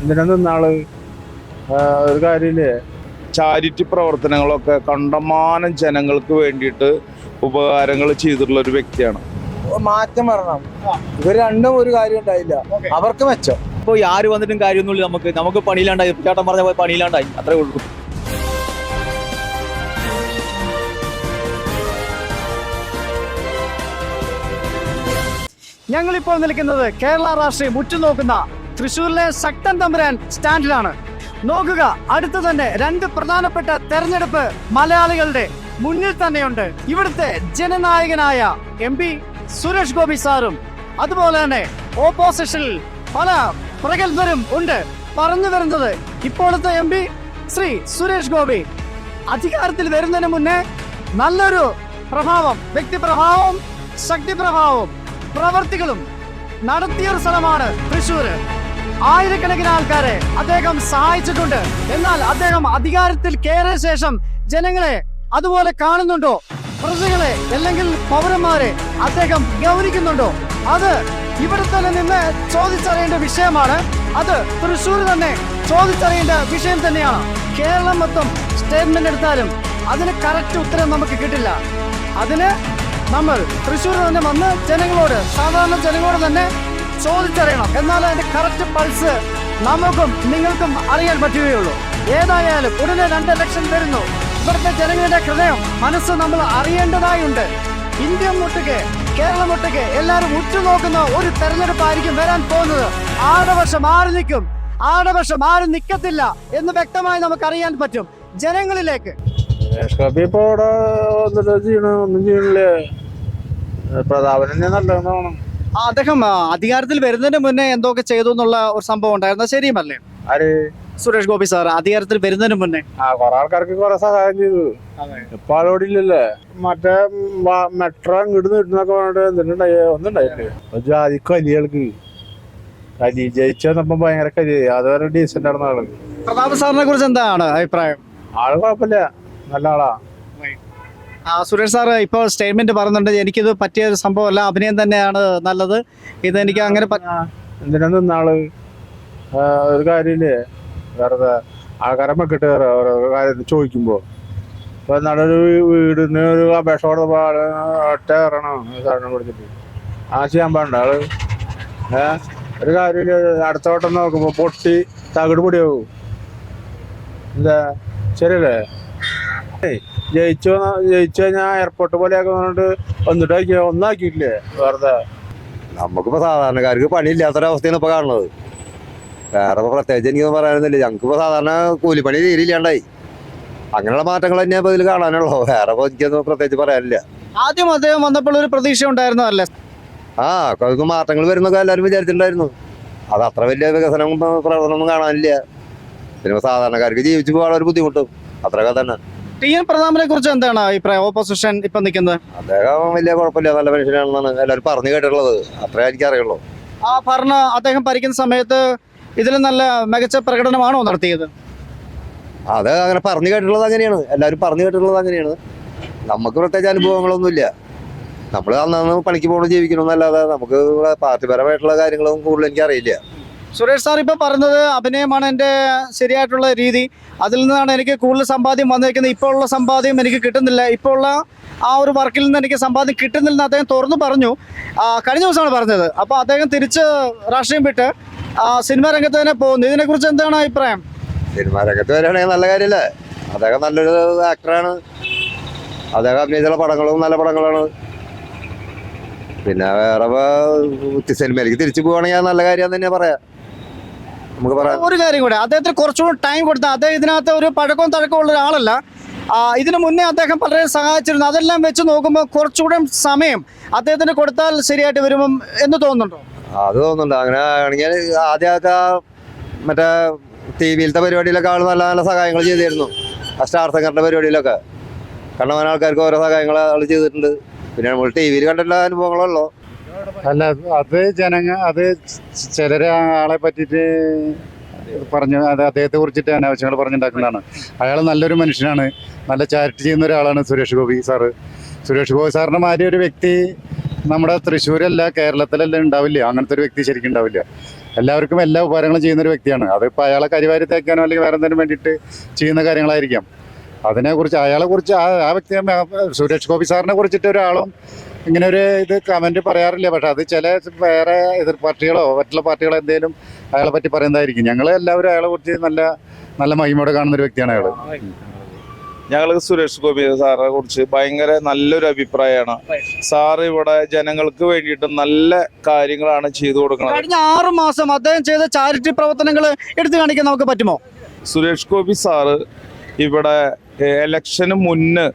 എന്തിനാ നിന്നാൾ ഒരു കാര്യമില്ലേ? ചാരിറ്റി പ്രവർത്തനങ്ങളൊക്കെ കണ്ടമാനം ജനങ്ങൾക്ക് വേണ്ടിയിട്ട് ഉപകാരങ്ങൾ ചെയ്തിട്ടുള്ള ഒരു വ്യക്തിയാണ്. മാറ്റം വരണം. ഇവർ രണ്ടും ഒരു കാര്യം ഉണ്ടായില്ല. അവർക്ക് മെച്ചം. ഇപ്പോൾ ആര് വന്നിട്ടും കാര്യമൊന്നുമില്ല നമുക്ക്. നമുക്ക് പണിയിലാണ്ടായി ചേട്ടൻ പറഞ്ഞ പോലെ പണിയിലാണ്ടായി അത്രേ ഉള്ളൂ. ഞങ്ങളിപ്പോൾ നിൽക്കുന്നത് കേരള രാഷ്ട്രീയം ഉറ്റുനോക്കുന്ന തൃശൂരിലെ ശക്തൻ തമ്പുരാൻ സ്റ്റാൻഡിലാണ്. നോക്കുക അടുത്ത് തന്നെ രണ്ട് പ്രധാനപ്പെട്ട തെരഞ്ഞെടുപ്പ് മലയാളികളുടെ മുന്നിൽ തന്നെയുണ്ട്. ഇവിടുത്തെ ജനനായകനായ എം പി സുരേഷ് ഗോപി സാറും അതുപോലെ തന്നെ ഓപ്പോസിഷനിൽ പല പ്രഗത്ഭരും ഉണ്ട്. പറഞ്ഞു വരുന്നത് ഇപ്പോഴത്തെ എം പി ശ്രീ സുരേഷ് ഗോപി. അധികാരത്തിൽ വരുന്നതിന് മുന്നേ നല്ലൊരു പ്രഭാവം വ്യക്തിപ്രഭാവം ശക്തിപ്രഭാവം പ്രവർത്തികളും നടത്തിയൊരു സ്ഥലമാണ് തൃശ്ശൂര് ആയിരക്കണക്കിന് ആൾക്കാരെ അദ്ദേഹം സഹായിച്ചിട്ടുണ്ട്. എന്നാൽ അദ്ദേഹം അധികാരത്തിൽ കയറിയ ശേഷം ജനങ്ങളെ അതുപോലെ കാണുന്നുണ്ടോ? പ്രജകളെ അല്ലെങ്കിൽ പൗരന്മാരെ അദ്ദേഹം ഗൗനിക്കുന്നുണ്ടോ അത് ഇവിടെ തന്നെ നിന്ന് ചോദിച്ചറിയേണ്ട വിഷയമാണ്. അത് തൃശ്ശൂർ തന്നെ ചോദിച്ചറിയേണ്ട വിഷയം തന്നെയാണ്. കേരളം മൊത്തം സ്റ്റേറ്റ്മെന്റ് എടുത്താലും അതിന് കറക്റ്റ് ഉത്തരം നമുക്ക് കിട്ടില്ല. അതിന് നമ്മൾ തൃശ്ശൂർ തന്നെ വന്ന് ജനങ്ങളോട് സാധാരണ ജനങ്ങളോട് തന്നെ ചോദിച്ചറിയണം. എന്നാൽ അതിന്റെ കറക്റ്റ് പൾസ് നമുക്കും നിങ്ങൾക്കും അറിയാൻ പറ്റുകയുള്ളൂ. ഏതായാലും ഉടനെ രണ്ട് ലക്ഷം വരുന്നു. ഇവിടുത്തെ ജനങ്ങളുടെ ഹൃദയം മനസ്സ് നമ്മൾ അറിയേണ്ടതായുണ്ട്. ഇന്ത്യ മുട്ടുകെ കേരളം മുട്ടുകെ എല്ലാവരും ഉറ്റുനോക്കുന്ന ഒരു തെരഞ്ഞെടുപ്പായിരിക്കും വരാൻ പോകുന്നത്. ആടവർഷം ആര് നിൽക്കും? ആടവർഷം ആര് നിൽക്കത്തില്ല എന്ന് വ്യക്തമായി നമുക്ക് അറിയാൻ പറ്റും. ജനങ്ങളിലേക്ക്. ഒന്നും ചെയ്യണില്ലേ പ്രതാപൻ തന്നെ നല്ലതെന്നാണ് ആ, അദ്ദേഹം അധികാരത്തിൽ വരുന്നതിന് മുന്നേ എന്തൊക്കെ ചെയ്തു എന്നുള്ള ഒരു സംഭവം ഉണ്ടായിരുന്നു. ശരിയുമല്ലേ? ആര്? സുരേഷ് ഗോപി സാർ അധികാരത്തിൽ വരുന്നതിന് മുന്നേ. ആ കൊറേ ആൾക്കാർക്ക് കൊറേ സഹായം ചെയ്തു. ഇപ്പൊ ആളോട് ഇല്ലല്ലേ മറ്റേ മെട്രോ ഇങ്ങോട്ട് നീട്ടുന്നൊക്കെ പറഞ്ഞിട്ട് എന്തിനുണ്ടായി ഒന്നും ഉണ്ടായില്ലേ ഒരു ജാതി കലികൾക്ക് കലി ഭയങ്കര കലി അതുവരെ ഡീസന്റ് ആയിരുന്ന ആൾ. പ്രതാപ് സാറിനെ കുറിച്ച് എന്താണ് അഭിപ്രായം? ആൾ കുഴപ്പമില്ല. നല്ല ആളാ. സുരേഷ് സാറ് ഇപ്പോൾ സ്റ്റേറ്റ്മെന്റ് പറയുന്നുണ്ട് എനിക്കിത് പറ്റിയ ഒരു സംഭവമല്ല അഭിനയം തന്നെയാണ് നല്ലത്. ഇത് എനിക്ക് അങ്ങനെ എന്തിനാ ആ, ഒരു കാര്യമില്ലേ? വെറുതെ ആൾക്കാരെ കരമ ഓരോ കാര്യം ചോദിക്കുമ്പോ. ഇപ്പൊ നല്ലൊരു വീടിന് ഒരു അപേക്ഷ കൊടുത്തപ്പോ ആൾ ഒറ്റ കയറണം കൊടുത്തിട്ട്. ആ ചെയ്യാൻ പാടണ്ട ആൾ ഒരു കാര്യമില്ല അടുത്ത വട്ടം നോക്കുമ്പോ പൊട്ടി തകിട് പൊടിയാവും. എന്താ ശരിയല്ലേ? ജയിച്ചു ജയിച്ചു കഴിഞ്ഞാൽ എയർപോർട്ട് പോലെയൊക്കെ പറഞ്ഞിട്ട് വന്നിട്ട് ഒന്നാക്കിയിട്ടില്ലേ? വെറുതെ. നമുക്കിപ്പോ സാധാരണക്കാർക്ക് പണിയില്ലാത്തൊരവസ്ഥയാണ് ഇപ്പൊ കാണുന്നത്. വേറെ ഇപ്പൊ പ്രത്യേകിച്ച് എനിക്കൊന്നും പറയാനൊന്നുമില്ല. ഞങ്ങൾക്കിപ്പോ സാധാരണ കൂലിപ്പണി തീരില്ലാണ്ടായി അങ്ങനെയുള്ള മാറ്റങ്ങൾ തന്നെ ഇപ്പൊ ഇതിൽ കാണാനുള്ളൂ വേറെ എനിക്കൊന്നും പ്രത്യേകിച്ച് പറയാനില്ല. ആദ്യം അദ്ദേഹം വന്നപ്പോൾ ഒരു പ്രതീക്ഷ ഉണ്ടായിരുന്നതല്ലേ? ആ കുറച്ച് മാറ്റങ്ങൾ വരുന്നൊക്കെ എല്ലാവരും വിചാരിച്ചിട്ടുണ്ടായിരുന്നു. അത് അത്ര വലിയ വികസനം പ്രവർത്തനമൊന്നും കാണാനില്ല. പിന്നെ സാധാരണക്കാർക്ക് ജീവിച്ചു പോകാനുള്ള ഒരു ബുദ്ധിമുട്ടും അത്രയൊക്കെ തന്നെ. ടി എൻ പ്രതാപനെ കുറിച്ച് എന്താണ് അഭിപ്രായം? ഓപ്പോസിഷൻ ഇപ്പൊ നിൽക്കുന്നത്? അദ്ദേഹം വലിയ കുഴപ്പമില്ല നല്ല മനുഷ്യനാണെന്നാണ് എല്ലാവരും പറഞ്ഞു കേട്ടിട്ടുള്ളത്. അത്രേ എനിക്ക് അറിയുള്ളൂ ആ ഭരണ അദ്ദേഹം ഭരിക്കുന്ന സമയത്ത് ഇതിൽ നല്ല മികച്ച പ്രകടനമാണോ നടത്തിയത്? അത് അങ്ങനെ പറഞ്ഞു കേട്ടിട്ടുള്ളത് അങ്ങനെയാണ്. എല്ലാവരും പറഞ്ഞു കേട്ടിട്ടുള്ളത് അങ്ങനെയാണ്. നമുക്ക് പ്രത്യേകിച്ച് അനുഭവങ്ങളൊന്നുമില്ല. നമ്മൾ അന്നു പണിക്ക് പോകണം ജീവിക്കണമെന്നല്ലാതെ നമുക്ക് ഇവിടെ പാർട്ടിപരമായിട്ടുള്ള കാര്യങ്ങളൊന്നും കൂടുതൽ എനിക്ക് അറിയില്ല സുരേഷ് സാർ ഇപ്പോൾ പറഞ്ഞത് അഭിനയമാണ് എന്റെ ശരിയായിട്ടുള്ള രീതി. അതിൽ നിന്നാണ് എനിക്ക് കൂടുതൽ സമ്പാദ്യം വന്നിരിക്കുന്നത്. ഇപ്പോൾ ഉള്ള സമ്പാദ്യം എനിക്ക് കിട്ടുന്നില്ല. ഇപ്പോൾ ഉള്ള ആ ഒരു വർക്കിൽ നിന്ന് എനിക്ക് സമ്പാദ്യം കിട്ടുന്നില്ലെന്ന് അദ്ദേഹം തുറന്നു പറഞ്ഞു. കഴിഞ്ഞ ദിവസമാണ് പറഞ്ഞത്. അപ്പോൾ അദ്ദേഹം തിരിച്ച് രാഷ്ട്രീയം വിട്ട് സിനിമാ രംഗത്ത് തന്നെ പോകുന്നു. ഇതിനെക്കുറിച്ച് എന്താണ് അഭിപ്രായം? സിനിമാ രംഗത്ത് വരികയാണെങ്കിൽ നല്ല കാര്യമല്ലേ? അദ്ദേഹം നല്ലൊരു ആക്ടറാണ് അദ്ദേഹം അഭിനയിച്ച പടങ്ങളും നല്ല പടങ്ങളാണ്. പിന്നെ വേറെ സിനിമയിലേക്ക് തിരിച്ചു പോവുകയാണെങ്കിൽ നല്ല കാര്യം തന്നെ പറയാം. നമുക്ക് പറയാം. ഒരു കാര്യം കൂടെ അദ്ദേഹത്തിന് കുറച്ചുകൂടി ടൈം കൊടുത്താൽ അദ്ദേഹം ഇതിനകത്ത് ഒരു പഴക്കവും തഴക്കവും ഉള്ള ഒരാളല്ല ഇതിനു മുന്നേ അദ്ദേഹം പലരെ സഹായിച്ചിരുന്നു. അതെല്ലാം വെച്ച് നോക്കുമ്പോൾ കുറച്ചുകൂടെ സമയം അദ്ദേഹത്തിന് കൊടുത്താൽ ശരിയായിട്ട് വരുമ്പം എന്ന് തോന്നുന്നുണ്ടോ? അത് തോന്നുന്നുണ്ട്. അങ്ങനെ ആണെങ്കിൽ ആദ്യമൊക്കെ മറ്റേ ടി വിയിലത്തെ പരിപാടിയിലൊക്കെ ആൾ നല്ല നല്ല സഹായങ്ങൾ ചെയ്തിരുന്നു. ആ സ്റ്റാർ സംഘടന പരിപാടിയിലൊക്കെ. കണ്ണവൻ ആൾക്കാർക്ക് ഓരോ സഹായങ്ങൾ ആൾ ചെയ്തിട്ടുണ്ട്. പിന്നെ നമ്മൾ ടി വിയിൽ കണ്ടിട്ടുള്ള അനുഭവങ്ങളുള്ളൂ അല്ല അത് ജനങ്ങ അത് ചിലരെ ആളെ പറ്റിയിട്ട് പറഞ്ഞു അത് അദ്ദേഹത്തെ കുറിച്ചിട്ട് അനാവശ്യങ്ങൾ പറഞ്ഞുണ്ടാക്കുന്നതാണ്. അയാൾ നല്ലൊരു മനുഷ്യനാണ്. നല്ല ചാരിറ്റി ചെയ്യുന്ന ഒരാളാണ് സുരേഷ് ഗോപി സാറ്. സുരേഷ് ഗോപി സാറിന് മാതിരി ഒരു വ്യക്തി നമ്മുടെ തൃശ്ശൂരല്ല കേരളത്തിലല്ല ഉണ്ടാവില്ല. അങ്ങനത്തെ ഒരു വ്യക്തി ശരിക്കും ഉണ്ടാവില്ല. എല്ലാവർക്കും എല്ലാ ഉപകാരങ്ങളും ചെയ്യുന്ന ഒരു വ്യക്തിയാണ്. അതിപ്പോൾ അയാളെ കരിവാരി തേക്കാനോ അല്ലെങ്കിൽ വേറെ എന്തിനും വേണ്ടിയിട്ട് ചെയ്യുന്ന കാര്യങ്ങളായിരിക്കാം. അതിനെക്കുറിച്ച് അയാളെ കുറിച്ച് ആ ആ വ്യക്തി സുരേഷ് ഗോപി സാറിനെ കുറിച്ചിട്ട് ഒരാളും ഇങ്ങനെ ഒരു ഇത് കമന്റ് പറയാറില്ല. പക്ഷെ അത് ചില വേറെ എതിർ പാർട്ടികളോ മറ്റുള്ള പാർട്ടികളോ എന്തെങ്കിലും അയാളെ പറ്റി പറയുന്നതായിരിക്കും. ഞങ്ങൾ എല്ലാവരും അയാളെ കുറിച്ച് നല്ല നല്ല മഹിമയോടെ കാണുന്ന ഒരു വ്യക്തിയാണ് അയാൾ ഞങ്ങൾ സുരേഷ് ഗോപി സാറിനെ കുറിച്ച് ഭയങ്കര നല്ലൊരു അഭിപ്രായമാണ്. സാർ ഇവിടെ ജനങ്ങൾക്ക് വേണ്ടിയിട്ട് നല്ല കാര്യങ്ങളാണ് ചെയ്തു കൊടുക്കുന്നത് കഴിഞ്ഞ ആറു മാസം അദ്ദേഹം ചെയ്ത ചാരിറ്റി പ്രവർത്തനങ്ങൾ എടുത്തു കാണിക്കാൻ നമുക്ക് പറ്റുമോ? സുരേഷ് ഗോപി സാറ് ഇവിടെ എലക്ഷന് മുന്ന്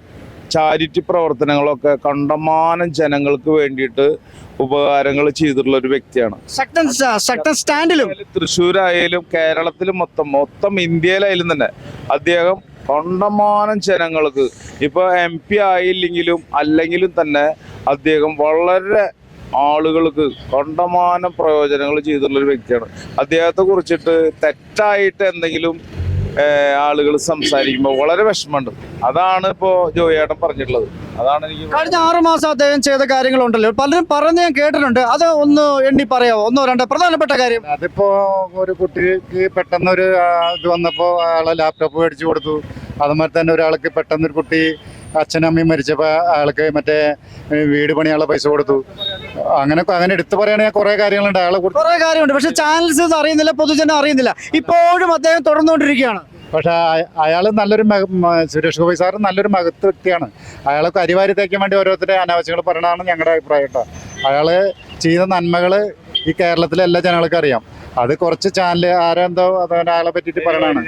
ചാരിറ്റി പ്രവർത്തനങ്ങളൊക്കെ കണ്ടമാനം ജനങ്ങൾക്ക് വേണ്ടിയിട്ട് ഉപകാരങ്ങൾ ചെയ്തിട്ടുള്ള ഒരു വ്യക്തിയാണ്. ശക്തൻ സ്റ്റാ- ശക്തൻ സ്റ്റാൻഡിലും തൃശ്ശൂരായാലും കേരളത്തിലും മൊത്തം മൊത്തം ഇന്ത്യയിലായാലും തന്നെ അദ്ദേഹം കണ്ടമാനം ജനങ്ങൾക്ക് ഇപ്പൊ എം പി ആയില്ലെങ്കിലും അല്ലെങ്കിലും തന്നെ അദ്ദേഹം വളരെ ആളുകൾക്ക് കണ്ടമാനം പ്രയോജനങ്ങൾ ചെയ്തിട്ടുള്ള ഒരു വ്യക്തിയാണ്. അദ്ദേഹത്തെ കുറിച്ചിട്ട് തെറ്റായിട്ട് എന്തെങ്കിലും ആളുകൾ സംസാരിക്കുമ്പോൾ വളരെ വിഷമമുണ്ട്. അതാണ് ഇപ്പോ ജോയേട്ടൻ പറഞ്ഞിട്ടുള്ളത്. അതാണ് എനിക്ക് കഴിഞ്ഞ ആറു മാസം അദ്ദേഹം ചെയ്ത കാര്യങ്ങളുണ്ടല്ലോ. പലരും പറഞ്ഞ് ഞാൻ കേട്ടിട്ടുണ്ട്. അത് ഒന്ന് എണ്ണി പറയാമോ ഒന്നോ രണ്ടോ? പ്രധാനപ്പെട്ട കാര്യം. അതിപ്പോ ഒരു കുട്ടിക്ക് പെട്ടെന്ന് ഒരു ഇത് വന്നപ്പോൾ ആളെ ലാപ്ടോപ്പ് മേടിച്ചു കൊടുത്തു. അതുമാതിരി തന്നെ ഒരാൾക്ക് പെട്ടെന്ന് ഒരു കുട്ടി അച്ഛനും അമ്മയും മരിച്ചപ്പോൾ ആൾക്ക് മറ്റേ വീട് പണിയാനുള്ള പൈസ കൊടുത്തു. അങ്ങനെ അങ്ങനെ എടുത്തു പറയുകയാണെങ്കിൽ കുറേ കാര്യങ്ങളുണ്ട്. ആളെ കുറേ കാര്യമുണ്ട്. പക്ഷെ ചാനൽസ് അറിയുന്നില്ല പൊതുജനം അറിയുന്നില്ല. ഇപ്പോഴും അദ്ദേഹം തുടർന്നുകൊണ്ടിരിക്കുകയാണ്. പക്ഷെ അയാൾ നല്ലൊരു സുരേഷ് ഗോപി സാർ നല്ലൊരു മഹത്വ വ്യക്തിയാണ്. അയാൾക്ക് അരിവാരിത്തേക്കാൻ തേക്കാൻ വേണ്ടി ഓരോരുത്തരുടെ അനാവശ്യങ്ങൾ പറയണതാണ് ഞങ്ങളുടെ അഭിപ്രായം കേട്ടോ. അയാൾ ചെയ്ത നന്മകൾ ഈ കേരളത്തിലെ എല്ലാ ജനങ്ങൾക്കും അറിയാം. അത് കുറച്ച് ചാനൽ ആരെന്തോ അയാളെ പറ്റിയിട്ട് പറയണതാണ്.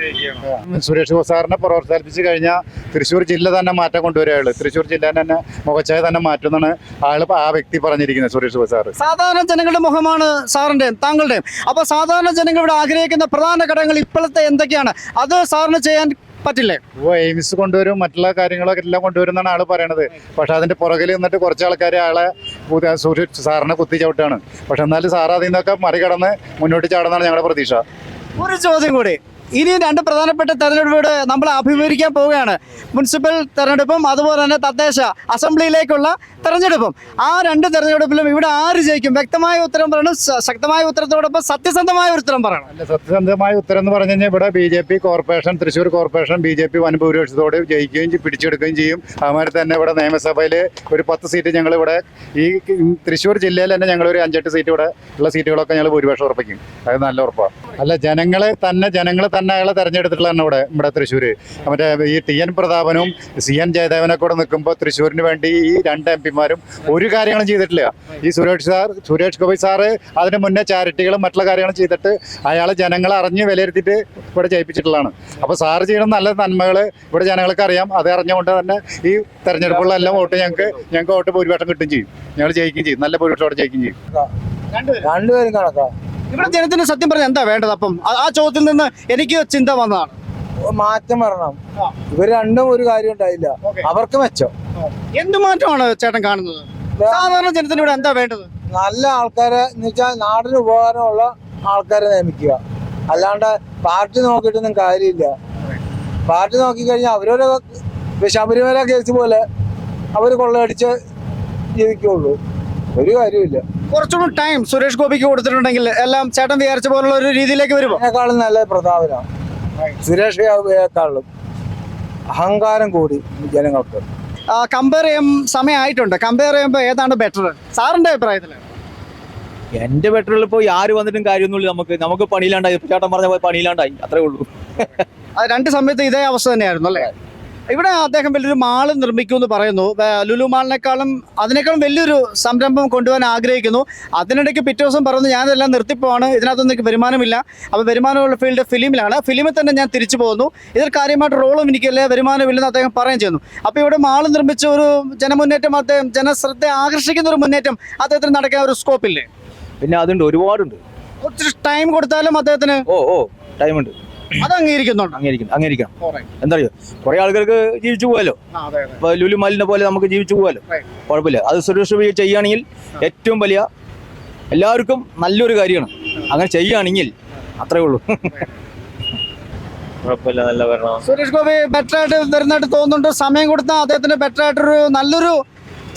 സുരേഷ് ഗോപി സാറിനെ പ്രോത്സാഹിപ്പിച്ച് കഴിഞ്ഞാൽ തൃശ്ശൂർ ജില്ല തന്നെ മാറ്റം കൊണ്ടുവരും അയാൾ തൃശ്ശൂർ ജില്ല തന്നെ മുഖച്ചായ തന്നെ മാറ്റുമെന്നാണ് അയാൾ ആ വ്യക്തി പറഞ്ഞിരിക്കുന്നത് സുരേഷ് ഗോപി സാറ് സാധാരണ ജനങ്ങളുടെ മുഖമാണ് സാറിന്റെയും താങ്കളുടെയും. അപ്പോൾ സാധാരണ ജനങ്ങൾ ഇവിടെ ആഗ്രഹിക്കുന്ന പ്രധാന ഘടകങ്ങൾ ഇപ്പോഴത്തെ എന്തൊക്കെയാണ്? അത് സാറിന് ചെയ്യാൻ പറ്റില്ലേ? എയിംസ് കൊണ്ടുവരും മറ്റുള്ള കാര്യങ്ങളൊക്കെ എല്ലാം കൊണ്ടുവരും എന്നാണ് ആൾ പറയണത്. പക്ഷെ അതിന്റെ പുറകിൽ നിന്നിട്ട് കുറച്ച് ആൾക്കാർ ആളെ സൂര്യ സാറിനെ കുത്തി ചവിട്ടാണ്. പക്ഷെ എന്നാലും സാർ അതിൽ നിന്നൊക്കെ മറികടന്ന് മുന്നോട്ട് ചാടുന്നതാണ് ഞങ്ങളുടെ പ്രതീക്ഷ. ഒരു ചോദ്യം കൂടി. ഇനി രണ്ട് പ്രധാനപ്പെട്ട തെരഞ്ഞെടുപ്പോട് നമ്മൾ അഭിമുഖീകരിക്കാൻ പോവുകയാണ്. മുനിസിപ്പൽ തെരഞ്ഞെടുപ്പും അതുപോലെ തന്നെ തദ്ദേശ അസംബ്ലിയിലേക്കുള്ള തെരഞ്ഞെടുപ്പും. ആ രണ്ട് തെരഞ്ഞെടുപ്പിലും ഇവിടെ ആര് ജയിക്കും? വ്യക്തമായ ഉത്തരം പറയണം. ശക്തമായ ഉത്തരത്തോടൊപ്പം സത്യസന്ധമായ ഉത്തരം പറയണം. അല്ല സത്യസന്ധമായ ഉത്തരം എന്ന് പറഞ്ഞു കഴിഞ്ഞാൽ ഇവിടെ B J P corporation Thrissur corporation B J P വൻഭൂരിപക്ഷത്തോടെ ജയിക്കുകയും പിടിച്ചെടുക്കുകയും ചെയ്യും. അതുമാതിരി തന്നെ ഇവിടെ നിയമസഭയിൽ ഒരു പത്ത് സീറ്റ് ഞങ്ങൾ ഇവിടെ ഈ തൃശ്ശൂർ ജില്ലയിൽ തന്നെ ഞങ്ങൾ ഒരു അഞ്ചെട്ട് സീറ്റ് ഇവിടെ ഉള്ള സീറ്റുകളൊക്കെ ഞങ്ങൾ ഭൂരിപക്ഷം ഉറപ്പിക്കും. അത് നല്ല ഉറപ്പാണ്. അല്ല ജനങ്ങളെ തന്നെ ജനങ്ങളെ തന്നെ അയാളെ തെരഞ്ഞെടുത്തിട്ടുള്ളതാണ് ഇവിടെ നമ്മുടെ തൃശ്ശൂർ മറ്റേ ഈ ടി എൻ പ്രതാപനും സി എൻ ജയദേവനെ കൂടെ നിൽക്കുമ്പോൾ തൃശ്ശൂരിന് വേണ്ടി ഈ രണ്ട് എം പിമാരും ഒരു കാര്യങ്ങളും ചെയ്തിട്ടില്ല. ഈ സുരേഷ് സാർ സുരേഷ് ഗോപി സാറ് അതിന് മുന്നേ ചാരിറ്റികളും മറ്റുള്ള കാര്യങ്ങളും ചെയ്തിട്ട് അയാളെ ജനങ്ങളെ അറിഞ്ഞ് വിലയിരുത്തിയിട്ട് ഇവിടെ ജയിപ്പിച്ചിട്ടുള്ളതാണ്. അപ്പോൾ സാറ് ചെയ്യുന്ന നല്ല നന്മകൾ ഇവിടെ ജനങ്ങൾക്ക് അറിയാം. അത് അറിഞ്ഞുകൊണ്ട് തന്നെ ഈ തെരഞ്ഞെടുപ്പുകളിലെല്ലാം വോട്ട് ഞങ്ങൾക്ക് ഞങ്ങൾക്ക് വോട്ട് ഭൂരിപക്ഷം കിട്ടുകയും ചെയ്യും. ഞങ്ങൾ ജയിക്കുകയും ചെയ്യും. നല്ല ഭൂരിപക്ഷത്തോടെ ജയിക്കുകയും ചെയ്യും. രണ്ടുപേരും കണക്കാ. ഇവിടെ ജനത്തിന് സത്യം പറഞ്ഞാൽ എന്താ വേണ്ടത് അപ്പം? ആ- ആ ചോദ്യത്തിൽ നിന്ന് എനിക്ക് ചിന്ത വന്നതാണ്. മാറ്റം വരണം. ഇവർ രണ്ടും ഒരു കാര്യം ഉണ്ടായില്ല. അവർക്ക് മെച്ചം. എന്ത് മാറ്റമാണ് ചേട്ടൻ കാണുന്നത്? സാധാരണ ജനത്തിന് ഇവിടെ എന്താ വേണ്ടത്? നല്ല ആൾക്കാരെ എന്ന് വെച്ചാൽ നാടിന് ഉപകാരമുള്ള ആൾക്കാരെ നിയമിക്കുക. അല്ലാണ്ട് പാർട്ടി നോക്കിയിട്ടൊന്നും കാര്യമില്ല. പാർട്ടി നോക്കിക്കഴിഞ്ഞാൽ അവരൊരു ശബരിമല കേസ് പോലെ അവർ കൊള്ളയടിച്ച് ജീവിക്കുള്ളൂ ഒരു കാര്യമില്ല കുറച്ചുകൂടി ടൈം സുരേഷ് ഗോപിക്ക് കൊടുത്തിട്ടുണ്ടെങ്കിൽ എല്ലാം ചേട്ടൻ വിചാരിച്ച പോലുള്ള ഒരു രീതിയിലേക്ക് വരുമോ? അതിനേക്കാളും നല്ല പ്രതാപനാണ് സുരേഷ് ഗോപിയേക്കാളും അഹങ്കാരം കൂടി ജനങ്ങൾക്ക്. കമ്പയർ ചെയ്യാൻ സമയമായിട്ടുണ്ട്. കമ്പയർ ചെയ്യുമ്പോൾ ഏതാണ് ബെറ്റർ സാറിന്റെ അഭിപ്രായത്തിൽ? എന്റെ പെട്രോൾ ഇപ്പോൾ ആര് വന്നിട്ടും കാര്യമൊന്നുമില്ല നമുക്ക്. നമുക്ക് പണിയിലാണ്ടായി ചേട്ടൻ പറഞ്ഞ പണിയിലാണ്ടായി അത്രേ ഉള്ളൂ. രണ്ട് സമയത്ത് ഇതേ അവസ്ഥ തന്നെയായിരുന്നു അല്ലേ? ഇവിടെ അദ്ദേഹം വലിയൊരു മാൾ നിർമ്മിക്കുമെന്ന് പറയുന്നു. ലുലു മാളിനേക്കാളും അതിനേക്കാളും വലിയൊരു സംരംഭം കൊണ്ടുപോകാൻ ആഗ്രഹിക്കുന്നു. അതിനിടയ്ക്ക് പിറ്റേ ദിവസം പറഞ്ഞു ഞാനെല്ലാം നിർത്തിപ്പോവാണ്. ഇതിനകത്തൊന്നും എനിക്ക് വരുമാനമില്ല. അപ്പോൾ വരുമാനമുള്ള ഫീൽഡ് ഫിലിമിലാണ്. ഫിലിമിൽ തന്നെ ഞാൻ തിരിച്ചു പോകുന്നു. ഇതിൽ കാര്യമായിട്ട് റോളും എനിക്കല്ലേ വരുമാനമില്ലെന്ന് അദ്ദേഹം പറയുകയും ചെയ്യുന്നു. അപ്പോൾ ഇവിടെ മാൾ നിർമ്മിച്ച ഒരു ജനമുന്നേറ്റം അദ്ദേഹം ജനശ്രദ്ധ ആകർഷിക്കുന്ന ഒരു മുന്നേറ്റം അദ്ദേഹത്തിന് നടക്കാൻ ഒരു സ്കോപ്പില്ലേ പിന്നെ അതുണ്ട് ഒരുപാടുണ്ട്. ഒത്തിരി ടൈം കൊടുത്താലും അദ്ദേഹത്തിന് ഓ ഓ ടൈമുണ്ട് അത് അംഗീകരിക്കുന്നുണ്ട്. അംഗീകരിക്കണം അംഗീകരിക്കണം. എന്താ അറിയോ കുറെ ആൾക്കാർക്ക് ജീവിച്ചു പോകാലോ ഇപ്പൊ ലുലു മലിനെ പോലെ നമുക്ക് ജീവിച്ചു പോകാലോ കുഴപ്പമില്ല. അത് സുരക്ഷ ചെയ്യുകയാണെങ്കിൽ ഏറ്റവും വലിയ എല്ലാവർക്കും നല്ലൊരു കാര്യമാണ്. അങ്ങനെ ചെയ്യുകയാണെങ്കിൽ അത്രേ ഉള്ളൂ. കുഴപ്പമില്ല നല്ല ഭരണം. സുരേഷ് ഗോപി ബെറ്റർ ആയിട്ട് വരുന്നതായിട്ട് തോന്നുന്നുണ്ട്. സമയം കൊടുത്താൽ അദ്ദേഹത്തിന് ബെറ്റർ ആയിട്ടൊരു നല്ലൊരു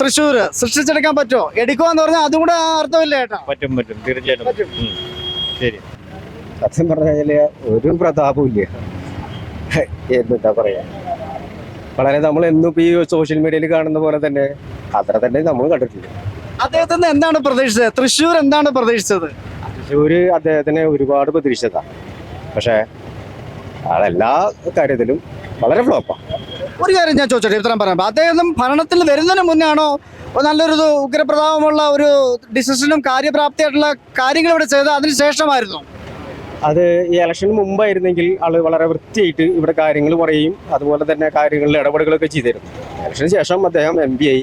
തൃശ്ശൂര് സൃഷ്ടിച്ചെടുക്കാൻ പറ്റുമോ? എടുക്കുക എന്ന് പറഞ്ഞാൽ അതും കൂടെ അർത്ഥമില്ല ഏട്ടാ. പറ്റും പറ്റും. തീർച്ചയായിട്ടും പറ്റും. സത്യം പറഞ്ഞാൽ ഒരു പ്രതാപവും ഇല്ല. എന്താ പറയാ? വളരെ നമ്മൾ എന്നും ഇപ്പൊ ഈ സോഷ്യൽ മീഡിയയിൽ കാണുന്ന പോലെ തന്നെ അത്ര തന്നെ നമ്മൾ കണ്ടിട്ടില്ല. അദ്ദേഹത്തിന് എന്താണ് പ്രതീക്ഷിച്ചത്? തൃശ്ശൂർ എന്താണ് പ്രതീക്ഷിച്ചത്? തൃശ്ശൂര് അദ്ദേഹത്തിന് ഒരുപാട് പ്രതീക്ഷിച്ചതാ. പക്ഷെ അതെല്ലാ കാര്യത്തിലും വളരെ ഫ്ലോപ്പാണ് ഒരു കാര്യം ഞാൻ ചോദിച്ചോട്ടെ ഇത്രയും പറയാം. അദ്ദേഹം ഭരണത്തിൽ വരുന്നതിന് മുന്നാണോ നല്ലൊരു ഉഗ്രപ്രതാപമുള്ള ഒരു ഡിസിഷനും കാര്യപ്രാപ്തിയായിട്ടുള്ള കാര്യങ്ങൾ ഇവിടെ ചെയ്ത് അതിന് ശേഷമായിരുന്നു? അത് ഈ ഇലക്ഷന് മുമ്പായിരുന്നെങ്കിൽ ആൾ വളരെ വൃത്തിയായിട്ട് ഇവിടെ കാര്യങ്ങൾ പറയും. അതുപോലെ തന്നെ കാര്യങ്ങളിൽ ഇടപെടലുകളൊക്കെ ചെയ്തിരുന്നു. ഇലക്ഷന് ശേഷം അദ്ദേഹം എം പി ആയി.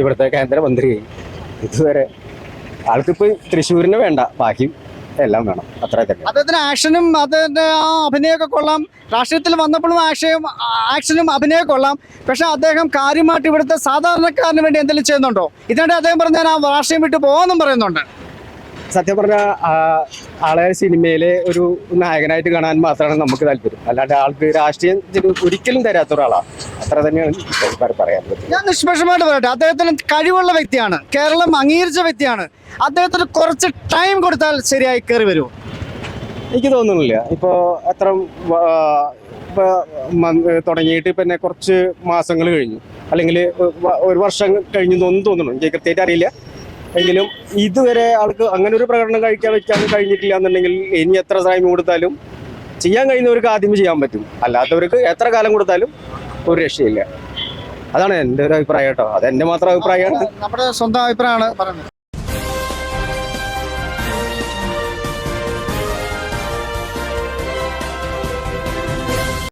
ഇവിടുത്തെ കേന്ദ്രമന്ത്രിയായി ഇതുവരെ ആൾക്കിപ്പോ തൃശ്ശൂരിന് വേണ്ട ബാക്കി എല്ലാം വേണം. അത്ര തന്നെ. അദ്ദേഹത്തിന് ആക്ഷനും അദ്ദേഹത്തിന്റെ ആ അഭിനയമൊക്കെ കൊള്ളാം. രാഷ്ട്രീയത്തിൽ വന്നപ്പോഴും ആക്ഷയും ആക്ഷനും അഭിനയം കൊള്ളാം. പക്ഷെ അദ്ദേഹം കാര്യമായിട്ട് ഇവിടുത്തെ സാധാരണക്കാരന് വേണ്ടി എന്തെങ്കിലും ചെയ്യുന്നുണ്ടോ? ഇതിനിടെ അദ്ദേഹം പറഞ്ഞ ഞാൻ ആ രാഷ്ട്രീയം വിട്ടു പോകാമെന്നും പറയുന്നുണ്ട്. സത്യം പറഞ്ഞാൽ ആളെ സിനിമയിലെ ഒരു നായകനായിട്ട് കാണാൻ മാത്രമാണ് നമുക്ക് താല്പര്യം. അല്ലാണ്ട് ആൾക്ക് രാഷ്ട്രീയം ഒരിക്കലും തരാത്ത ഒരാളാണ് അത്ര തന്നെയാണ് പറയാൻ ഞാൻ നിഷ്പക്ഷമായിട്ട് പറയട്ടെ. അദ്ദേഹത്തിന് കഴിവുള്ള വ്യക്തിയാണ്. കേരളം അംഗീകരിച്ച വ്യക്തിയാണ്. അദ്ദേഹത്തിന് കുറച്ച് ടൈം കൊടുത്താൽ ശരിയായി കയറി വരുമോ എനിക്ക് തോന്നുന്നില്ല. ഇപ്പോൾ അത്ര തുടങ്ങിയിട്ട് പിന്നെ കുറച്ച് മാസങ്ങൾ കഴിഞ്ഞു. അല്ലെങ്കിൽ ഒരു വർഷം കഴിഞ്ഞു എന്നൊന്നും തോന്നുന്നു എനിക്ക് കൃത്യമായിട്ട് അറിയില്ല. എങ്കിലും ഇതുവരെ ആൾക്ക് അങ്ങനെ ഒരു പ്രകടനം കഴിക്കാൻ വെക്കാൻ കഴിഞ്ഞിട്ടില്ല എന്നുണ്ടെങ്കിൽ ഇനി എത്ര സമയം കൊടുത്താലും ചെയ്യാൻ കഴിയുന്നവർക്ക് ആദ്യം ചെയ്യാൻ പറ്റും. അല്ലാത്തവർക്ക് എത്ര കാലം കൊടുത്താലും ഒരു രക്ഷയില്ല. അതാണ് എന്റെ ഒരു അഭിപ്രായം കേട്ടോ. അത് എന്റെ മാത്രം അഭിപ്രായമാണ്. നമ്മുടെ സ്വന്തം അഭിപ്രായമാണ് പറയുന്നത്